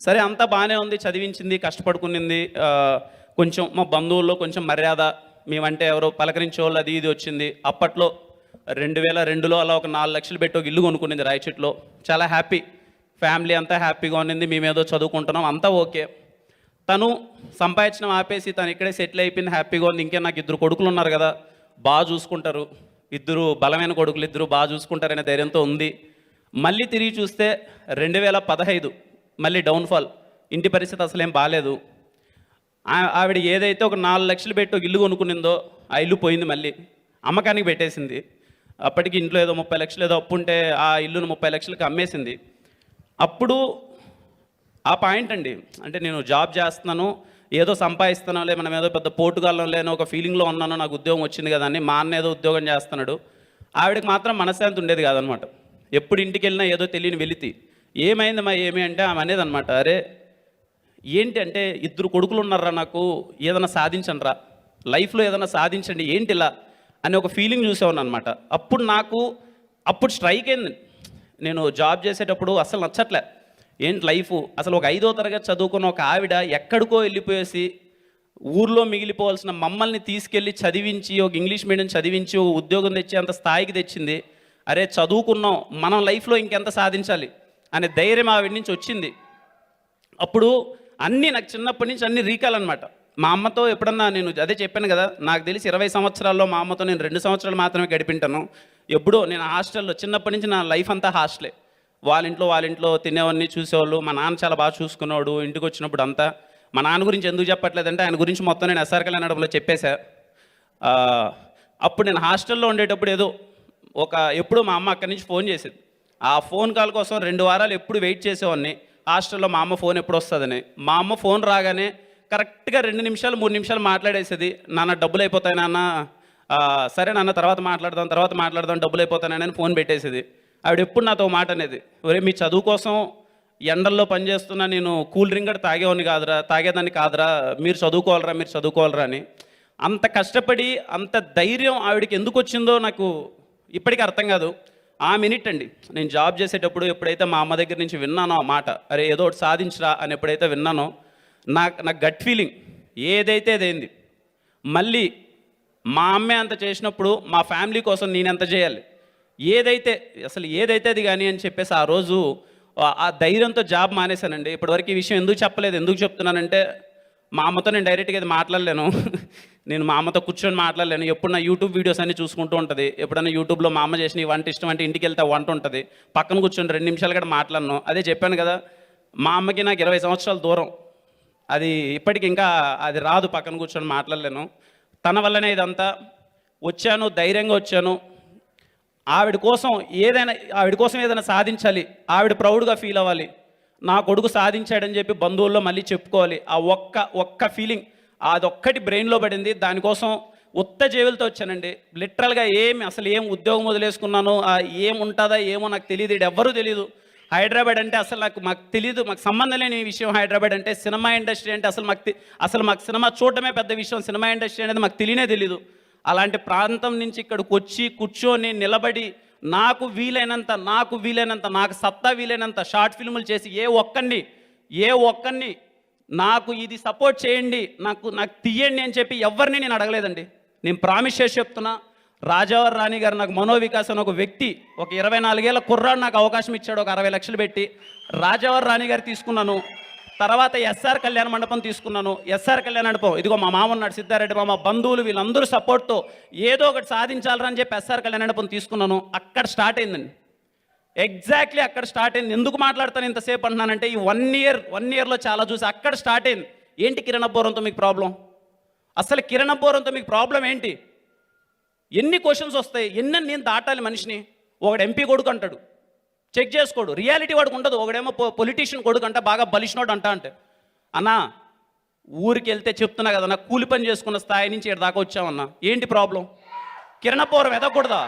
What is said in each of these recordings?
సరే అంతా బాగానే ఉంది చదివించింది కష్టపడుకునింది కొంచెం మా బంధువుల్లో కొంచెం మర్యాద మేమంటే ఎవరో పలకరించే వాళ్ళు అది ఇది వచ్చింది. అప్పట్లో రెండు వేల రెండులో అలా ఒక నాలుగు లక్షలు పెట్టి ఒక ఇల్లు కొనుక్కునింది రాయచెట్లో. చాలా హ్యాపీ ఫ్యామిలీ అంతా హ్యాపీగా ఉన్నింది మేమేదో చదువుకుంటున్నాం అంతా ఓకే. తను సంపాదించడం ఆపేసి తను ఇక్కడే సెటిల్ అయిపోయింది హ్యాపీగా ఉంది ఇంకే నాకు ఇద్దరు కొడుకులు ఉన్నారు కదా బాగా చూసుకుంటారు. ఇద్దరు బలమైన కొడుకులు ఇద్దరు బాగా చూసుకుంటారనే ధైర్యంతో ఉంది. మళ్ళీ తిరిగి చూస్తే రెండు వేల పదహైదు మళ్ళీ డౌన్ఫాల్ ఇంటి పరిస్థితి అసలేం బాగాలేదు ఆ- ఆవిడ ఏదైతే ఒక నాలుగు లక్షలు పెట్టి ఒక ఇల్లు కొనుక్కునిందో ఆ ఇల్లు పోయింది మళ్ళీ. అమ్మకానికి పెట్టేసింది. అప్పటికి ఇంట్లో ఏదో ముప్పై లక్షలు ఏదో అప్పు ఉంటే ఆ ఇల్లును ముప్పై లక్షలకి అమ్మేసింది. అప్పుడు ఆ పాయింట్ అండి అంటే నేను జాబ్ చేస్తున్నాను ఏదో సంపాదిస్తున్నాను లే మనం ఏదో పెద్ద పోటుగాళ్ళం లేని ఒక ఫీలింగ్లో ఉన్నాను నాకు ఉద్యోగం వచ్చింది కదా అని మా అన్న ఏదో ఉద్యోగం చేస్తున్నాడు. ఆవిడకి మాత్రం మనశ్శాంతి ఉండేది కాదనమాట. ఎప్పుడు ఇంటికి వెళ్ళినా ఏదో తెలియని వెలితి. ఏమైంది మా ఏమి అంటే ఆమె అనేది అనమాట అరే ఏంటి అంటే ఇద్దరు కొడుకులు ఉన్నారా నాకు? ఏదైనా సాధించండిరా? లైఫ్లో ఏదైనా సాధించండి ఏంటి ఇలా? అని ఒక ఫీలింగ్ చూసేవాను అనమాట అప్పుడు నాకు అప్పుడు స్ట్రైక్ అయింది. నేను జాబ్ చేసేటప్పుడు అసలు నచ్చట్లే. ఏంటి లైఫ్? అసలు ఒక ఐదో తరగతి చదువుకున్న ఒక ఆవిడ ఎక్కడికో వెళ్ళిపోయేసి ఊర్లో మిగిలిపోవాల్సిన మమ్మల్ని తీసుకెళ్ళి చదివించి ఒక ఇంగ్లీష్ మీడియం చదివించి ఒక ఉద్యోగం తెచ్చి అంత స్థాయికి తెచ్చింది. అరే చదువుకున్నాం. మనం లైఫ్లో ఇంకెంత సాధించాలి? అనే ధైర్యం ఆవిడ నుంచి వచ్చింది. అప్పుడు అన్నీ నాకు చిన్నప్పటి నుంచి అన్ని రీకాల్ అనమాట మా అమ్మతో ఎప్పుడన్నా నేను అదే చెప్పాను కదా నాకు తెలిసి ఇరవై సంవత్సరాల్లో మా అమ్మతో నేను రెండు సంవత్సరాలు మాత్రమే గడిపింటాను. ఎప్పుడో నేను హాస్టల్లో చిన్నప్పటి నుంచి నా లైఫ్ అంతా హాస్టలే. వాళ్ళ ఇంట్లో వాళ్ళ ఇంట్లో తినేవన్నీ చూసేవాళ్ళు మా నాన్న చాలా బాగా చూసుకున్నాడు ఇంటికి వచ్చినప్పుడు అంతా. మా నాన్న గురించి ఎందుకు చెప్పట్లేదంటే ఆయన గురించి మొత్తం నేను ఎస్ఆర్కల్ అనడంలో చెప్పేశా. అప్పుడు నేను హాస్టల్లో ఉండేటప్పుడు ఏదో ఒక ఎప్పుడో మా అమ్మ అక్కడి నుంచి ఫోన్ చేసేది. ఆ ఫోన్ కాల్ కోసం రెండు వారాలు ఎప్పుడు వెయిట్ చేసేవాడిని. హాస్టల్లో మా అమ్మ ఫోన్ ఎప్పుడు వస్తుందని. మా అమ్మ ఫోన్ రాగానే కరెక్ట్గా రెండు నిమిషాలు మూడు నిమిషాలు మాట్లాడేసేది. నాన్న డబ్బులు అయిపోతాయి నాన్న. సరే నాన్న తర్వాత మాట్లాడదాం తర్వాత మాట్లాడదాం డబ్బులు అయిపోతానని ఫోన్ పెట్టేసేది. ఆవిడ ఎప్పుడు నాతో మాట అనేది ఒరే మీ చదువు కోసం ఎండల్లో పనిచేస్తున్నా నేను కూల్ డ్రింక్ కూడా తాగేవాడిని కాదురా తాగేదాన్ని కాదురా. మీరు చదువుకోవాలరా మీరు చదువుకోవాలరా అని. అంత కష్టపడి అంత ధైర్యం ఆవిడకి ఎందుకు వచ్చిందో నాకు ఇప్పటికీ అర్థం కాదు. ఆ మినిట్ అండి. నేను జాబ్ చేసేటప్పుడు ఎప్పుడైతే మా అమ్మ దగ్గర నుంచి విన్నానో ఆ మాట అరే ఏదో ఒకటి సాధించరా అని ఎప్పుడైతే విన్నానో నాకు నాకు గట్ ఫీలింగ్ ఏదైతే అదేంది మళ్ళీ మా అమ్మే అంత చేసినప్పుడు మా ఫ్యామిలీ కోసం నేను ఎంత చేయాలి? ఏదైతే అసలు ఏదైతే అది కానీ అని చెప్పేసి ఆ రోజు ఆ- ఆ ధైర్యంతో జాబ్ మానేశానండి. ఇప్పటివరకు ఈ విషయం ఎందుకు చెప్పలేదు ఎందుకు చెప్తున్నానంటే మా అమ్మతో నేను డైరెక్ట్గా ఇది మాట్లాడలేను. నేను మా అమ్మతో కూర్చొని మాట్లాడలేను. ఎప్పుడు నా యూట్యూబ్ వీడియోస్ అన్ని చూసుకుంటూ ఉంటుంది. ఎప్పుడైనా యూట్యూబ్లో మా అమ్మ చేసిన వంట ఇష్టం అంటే ఇంటికి వెళ్తే వంట ఉంటుంది. పక్కన కూర్చొని రెండు నిమిషాలు కూడా మాట్లాడను. అదే చెప్పాను కదా మా అమ్మకి నాకు ఇరవై సంవత్సరాల దూరం. అది ఇప్పటికి ఇంకా అది రాదు పక్కన కూర్చొని మాట్లాడలేను. తన వల్లనే ఇదంతా. వచ్చాను ధైర్యంగా వచ్చాను. ఆవిడ కోసం ఏదైనా ఆవిడ కోసం ఏదైనా సాధించాలి. ఆవిడ ప్రౌడ్గా ఫీల్ అవ్వాలి. నా కొడుకు సాధించాడని చెప్పి బంధువుల్లో మళ్ళీ చెప్పుకోవాలి. ఆ ఒక్క ఒక్క ఫీలింగ్ అదొక్కటి బ్రెయిన్లో పడింది. దానికోసం ఉత్త జేబులతో వచ్చానండి. లిటరల్గా ఏమి అసలు ఏం ఉద్యోగం వదిలేసుకున్నాను ఆ ఏం ఉంటుందా ఏమో నాకు తెలియదు ఇది ఎవ్వరూ తెలియదు హైదరాబాద్ అంటే అసలు నాకు మాకు తెలియదు మాకు సంబంధం లేని విషయం హైదరాబాద్ అంటే సినిమా ఇండస్ట్రీ అంటే అసలు మాకు అసలు మాకు సినిమా చూడటమే పెద్ద విషయం సినిమా ఇండస్ట్రీ అనేది మాకు తెలియనే తెలియదు అలాంటి ప్రాంతం నుంచి ఇక్కడికి వచ్చి కూర్చొని నిలబడి నాకు వీలైనంత నాకు వీలైనంత నాకు సత్తా వీలైనంత షార్ట్ ఫిల్ములు చేసి ఏ ఒక్కరిని ఏ ఒక్కరిని నాకు ఇది సపోర్ట్ చేయండి నాకు నాకు తీయండి అని చెప్పి ఎవరిని నేను అడగలేదండి. నేను ప్రామిస్ చేసి చెప్తున్నా రాజావర్ రాణి గారు నాకు మనోవికాస్ అని ఒక వ్యక్తి ఒక ఇరవై నాలుగేళ్ళ కుర్రాడు నాకు అవకాశం ఇచ్చాడు ఒక అరవై లక్షలు పెట్టి. రాజావర్ రాణి గారు తీసుకున్నాను తర్వాత ఎస్ఆర్ కళ్యాణ మండపం తీసుకున్నాను ఎస్ఆర్ కళ్యాణ మండపం. ఇదిగో మా మామ ఉన్నాడు సిద్ధారెడ్డి మామ బంధువులు వీళ్ళందరూ సపోర్ట్తో ఏదో ఒకటి సాధించాలని చెప్పి ఎస్ఆర్ కళ్యాణ మండపం తీసుకున్నాను అక్కడ స్టార్ట్ అయిందండి. ఎగ్జాక్ట్లీ అక్కడ స్టార్ట్ అయింది. ఎందుకు మాట్లాడతాను ఇంతసేపు అంటున్నానంటే ఈ వన్ ఇయర్ వన్ ఇయర్లో చాలా చూసి అక్కడ స్టార్ట్ అయింది. ఏంటి కిరణబోరంతో మీకు ప్రాబ్లం అసలు కిరణబోరంతో మీకు ప్రాబ్లం ఏంటి? ఎన్ని క్వశ్చన్స్ వస్తాయి? ఎన్ని నేను దాటాలి మనిషిని? ఒకడు ఎంపీ కొడుకు అంటాడు. చెక్ చేసుకోడు. రియాలిటీ వాడికి ఉండదు. ఒకడేమో పొలిటీషియన్ కొడుకు అంట బాగా బలిసినోడు అంట అంటే. అన్నా ఊరికి వెళ్తే చెప్తున్నా కదా నా కూలి పని చేసుకున్న స్థాయి నుంచి ఇక్కడ దాకా వచ్చామన్నా ఏంటి ప్రాబ్లం కిరణపూరం ఎదగకూడదా?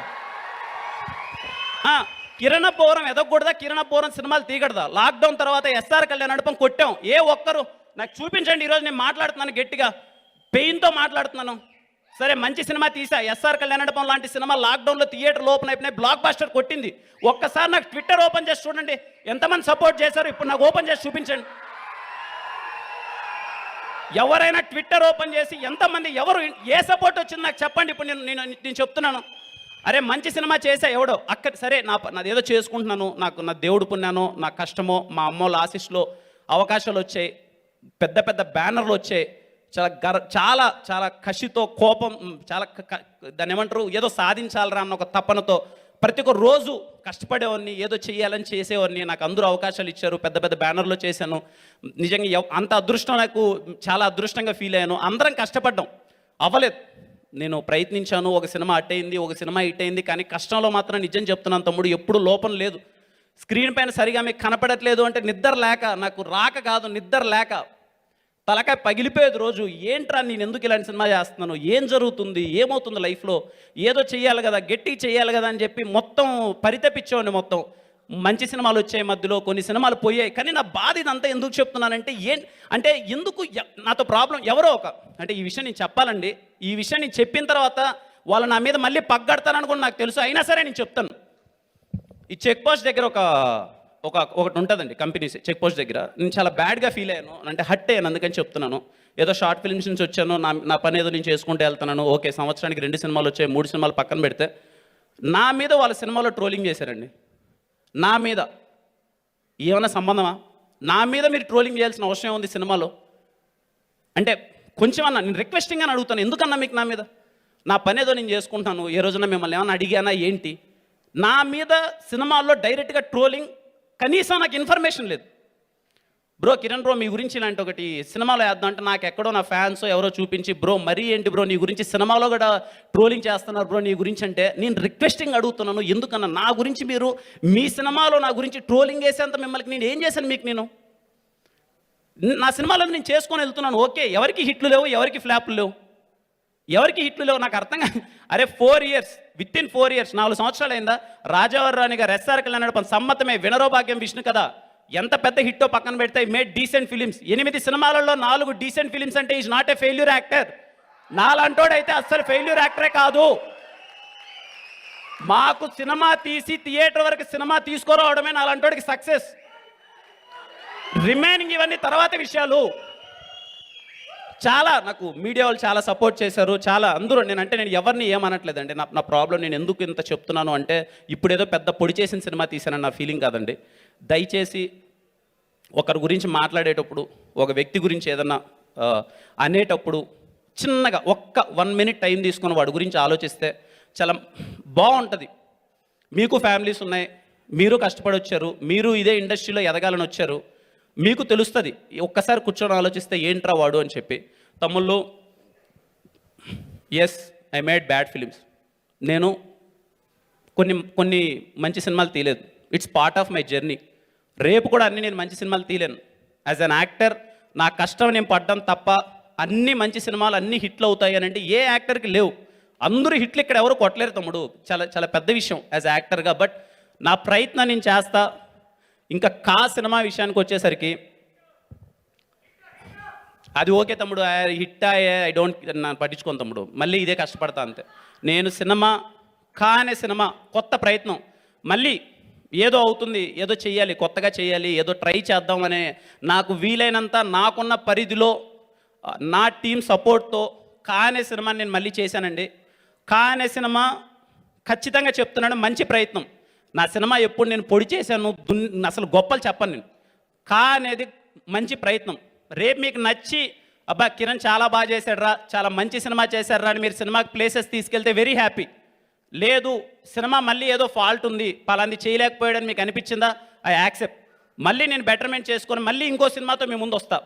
కిరణ కిరణపోరం ఎదగకూడదా? కిరణపోరం సినిమాలు తీయకూడదా? లాక్డౌన్ తర్వాత ఎస్ఆర్ కళ్యాణ్ నడపం కొట్టాం. ఏ ఒక్కరు నాకు చూపించండి ఈరోజు నేను మాట్లాడుతున్నాను గట్టిగా. పెయిన్తో మాట్లాడుతున్నాను. సరే మంచి సినిమా తీసా. ఎస్ఆర్ కళ్యాణ్ నడపం లాంటి సినిమా లాక్డౌన్లో థియేటర్ ఓపెన్ అయిపోయినాయి. బ్లాక్ బాస్టర్ కొట్టింది. ఒక్కసారి నాకు ట్విట్టర్ ఓపెన్ చేసి చూడండి. ఎంతమంది సపోర్ట్ చేశారు? ఇప్పుడు నాకు ఓపెన్ చేసి చూపించండి. ఎవరైనా ట్విట్టర్ ఓపెన్ చేసి ఎంతమంది ఎవరు ఏ సపోర్ట్ వచ్చింది నాకు చెప్పండి. ఇప్పుడు నేను నేను నేను చెప్తున్నాను. అరే మంచి సినిమా చేసా ఎవడో? అక్కడ సరే నా నాదేదో చేసుకుంటున్నాను. నాకు నా దేవుడు పుణ్యానో నా కష్టమో మా అమ్మోళ్ళ ఆశీస్లో అవకాశాలు వచ్చాయి. పెద్ద పెద్ద బ్యానర్లు వచ్చాయి. చాలా గర్ చాలా చాలా కసితో కోపం చాలా క- దాన్ని ఏమంటారు? ఏదో సాధించాలరా అన్న ఒక తపనతో ప్రతి ఒక్క రోజు కష్టపడేవాడిని ఏదో చేయాలని చేసేవాడిని. నాకు అందరూ అవకాశాలు ఇచ్చారు పెద్ద పెద్ద బ్యానర్లో చేశాను. నిజంగా అంత అదృష్టం నాకు చాలా అదృష్టంగా ఫీల్ అయ్యాను. అందరం కష్టపడ్డాం. అవ్వలేదు. నేను ప్రయత్నించాను ఒక సినిమా అట్ అయింది ఒక సినిమా ఇట్ అయింది కానీ కష్టంలో మాత్రం నిజం చెప్తున్నాను తమ్ముడు ఎప్పుడు లోపం లేదు. స్క్రీన్ పైన సరిగా మీకు కనపడట్లేదు అంటే నిద్ర లేక నాకు రాక కాదు నిద్ర లేక తలకాయ పగిలిపోయేది రోజు ఏంట్రా నేను ఎందుకు ఇలాంటి సినిమా చేస్తున్నాను? ఏం జరుగుతుంది? ఏమవుతుంది లైఫ్లో? ఏదో చెయ్యాలి కదా గట్టి చెయ్యాలి కదా అని చెప్పి మొత్తం పరితపించేవాడిని మొత్తం. మంచి సినిమాలు వచ్చాయి మధ్యలో కొన్ని సినిమాలు పోయాయి. కానీ నా బాధ ఇదంతా ఎందుకు చెప్తున్నానంటే ఏ అంటే ఎందుకు నాతో ప్రాబ్లం ఎవరో ఒక అంటే ఈ విషయం నేను చెప్పాలండి. ఈ విషయం నేను చెప్పిన తర్వాత వాళ్ళు నా మీద మళ్ళీ పగ్గడతారని కూడా నాకు తెలుసు. అయినా సరే నేను చెప్తాను. ఈ చెక్ పోస్ట్ దగ్గర ఒక ఒక ఒకటి ఉంటుందండి కంపెనీస్ చెక్ పోస్ట్ దగ్గర. నేను చాలా బ్యాడ్గా ఫీల్ అయ్యాను. అంటే హట్ అయ్యాను అందుకని చెప్తున్నాను. ఏదో షార్ట్ ఫిల్మ్స్ నుంచి వచ్చాను నా నా పని ఏదో నేను చేసుకుంటూ వెళ్తున్నాను. ఓకే సంవత్సరానికి రెండు సినిమాలు వచ్చాయి మూడు సినిమాలు పక్కన పెడితే నా మీద వాళ్ళ సినిమాలో ట్రోలింగ్ చేశారండి. నా మీద ఏమైనా సంబంధమా? నా మీద మీరు ట్రోలింగ్ చేయాల్సిన అవసరం ఉంది సినిమాలో? అంటే కొంచెం అన్న నేను రిక్వెస్టింగ్ అని అడుగుతాను. ఎందుకన్నా మీకు నా మీద? నా పని ఏదో నేను చేసుకుంటాను. ఏ రోజున మిమ్మల్ని ఏమైనా అడిగానా ఏంటి? నా మీద సినిమాల్లో డైరెక్ట్గా ట్రోలింగ్ కనీసం నాకు ఇన్ఫర్మేషన్ లేదు. బ్రో కిరణ్ బ్రో మీ గురించి ఇలాంటి ఒకటి సినిమాలో వేద్దాం అంటే నాకు ఎక్కడో నా ఫ్యాన్స్ ఎవరో చూపించి బ్రో మరీ ఏంటి బ్రో నీ గురించి సినిమాలో కూడా ట్రోలింగ్ చేస్తున్నారు బ్రో నీ గురించి అంటే నేను రిక్వెస్టింగ్ అడుగుతున్నాను. ఎందుకన్నా నా గురించి మీరు మీ సినిమాలో నా గురించి ట్రోలింగ్ వేసేంత మిమ్మల్ని నేను ఏం చేశాను మీకు నేను? నా సినిమాలను నేను చేసుకొని వెళ్తున్నాను. ఓకే ఎవరికి హిట్లు లేవు ఎవరికి ఫ్లాప్లు లేవు. ఎవరికి హిట్లు లేవు? నాకు అర్థం కాదు. అరే four years with in four years నాలుగు సంవత్సరాలు అయిందా? రాజావర్ రాణి గారు ఎస్ఆర్ కళ్యాణ్ సమ్మతమే వినరోభాగ్యం విష్ణు కదా. ఎంత పెద్ద హిట్టో పక్కన పెడితే మేడ్ డీసెంట్ ఫిలిమ్స్ ఎనిమిది సినిమాలలో నాలుగు డీసెంట్ ఫిలిమ్స్ అంటే is not a failure actor నాలంటోడైతే అస్సలు ఫెయిల్యూర్ యాక్టరే కాదు. మాకు సినిమా తీసి థియేటర్ వరకు సినిమా తీసుకురావడమే నాలంటోడికి సక్సెస్ రిమైనింగ్ ఇవన్నీ తర్వాత విషయాలు. చాలా నాకు మీడియా వాళ్ళు చాలా సపోర్ట్ చేశారు. చాలా అందరూ నేను అంటే నేను ఎవరిని ఏమనట్లేదండి. నా నా ప్రాబ్లం నేను ఎందుకు ఇంత చెప్తున్నాను అంటే ఇప్పుడేదో పెద్ద పొడి చేసిన సినిమా తీసానని నా ఫీలింగ్ కాదండి. దయచేసి ఒకరి గురించి మాట్లాడేటప్పుడు ఒక వ్యక్తి గురించి ఏదన్నా అనేటప్పుడు చిన్నగా ఒక్క వన్ మినిట్ టైం తీసుకొని వాడి గురించి ఆలోచిస్తే చాలా బాగుంటుంది. మీకు ఫ్యామిలీస్ ఉన్నాయి మీరు కష్టపడి వచ్చారు మీరు ఇదే ఇండస్ట్రీలో ఎదగాలని వచ్చారు మీకు తెలుస్తుంది ఒక్కసారి కూర్చొని ఆలోచిస్తే ఏంట్రా వాడు అని చెప్పి. తమ్ముళ్ళు yes I made bad films నేను కొన్ని కొన్ని మంచి సినిమాలు తీయలేదు. It's part of my journey రేపు కూడా అన్ని నేను మంచి సినిమాలు తీయలేను. యాజ్ అన్ యాక్టర్ నా కష్టం నేను పడ్డం తప్ప అన్ని మంచి సినిమాలు అన్ని హిట్లు అవుతాయి అని అంటే ఏ యాక్టర్కి లేవు. అందరూ హిట్లు ఇక్కడ ఎవరు కొట్టలేరు తమ్ముడు. చాలా చాలా పెద్ద విషయం యాజ్ యాక్టర్గా బట్ నా ప్రయత్నం నేను చేస్తా. ఇంకా కా సినిమా విషయానికి వచ్చేసరికి అది ఓకే తమ్ముడు. హిట్ అయ్యే ఐ డోంట్ నా పట్టించుకోను తమ్ముడు. మళ్ళీ ఇదే కష్టపడతా అంతే. నేను సినిమా కా అనే సినిమా కొత్త ప్రయత్నం. మళ్ళీ ఏదో అవుతుంది ఏదో చేయాలి కొత్తగా చేయాలి ఏదో ట్రై చేద్దామనే నాకు వీలైనంత నాకున్న పరిధిలో నా టీం సపోర్ట్తో కా అనే సినిమా నేను మళ్ళీ చేశానండి. కా అనే సినిమా ఖచ్చితంగా చెప్తున్నాను మంచి ప్రయత్నం. నా సినిమా ఎప్పుడు నేను పొడి చేశాను దున్ అసలు గొప్పలు చెప్పను నేను. కా అనేది మంచి ప్రయత్నం. రేపు మీకు నచ్చి అబ్బా కిరణ్ చాలా బాగా చేశాడురా చాలా మంచి సినిమా చేశాడురా అని మీరు సినిమాకి ప్లేసెస్ తీసుకెళ్తే వెరీ హ్యాపీ లేదు సినిమా మళ్ళీ ఏదో ఫాల్ట్ ఉంది పలాంది చేయలేకపోయాడని మీకు అనిపించిందా? ఐ యాక్సెప్ట్ మళ్ళీ నేను బెటర్మెంట్ చేసుకొని మళ్ళీ ఇంకో సినిమాతో మీ ముందు వస్తా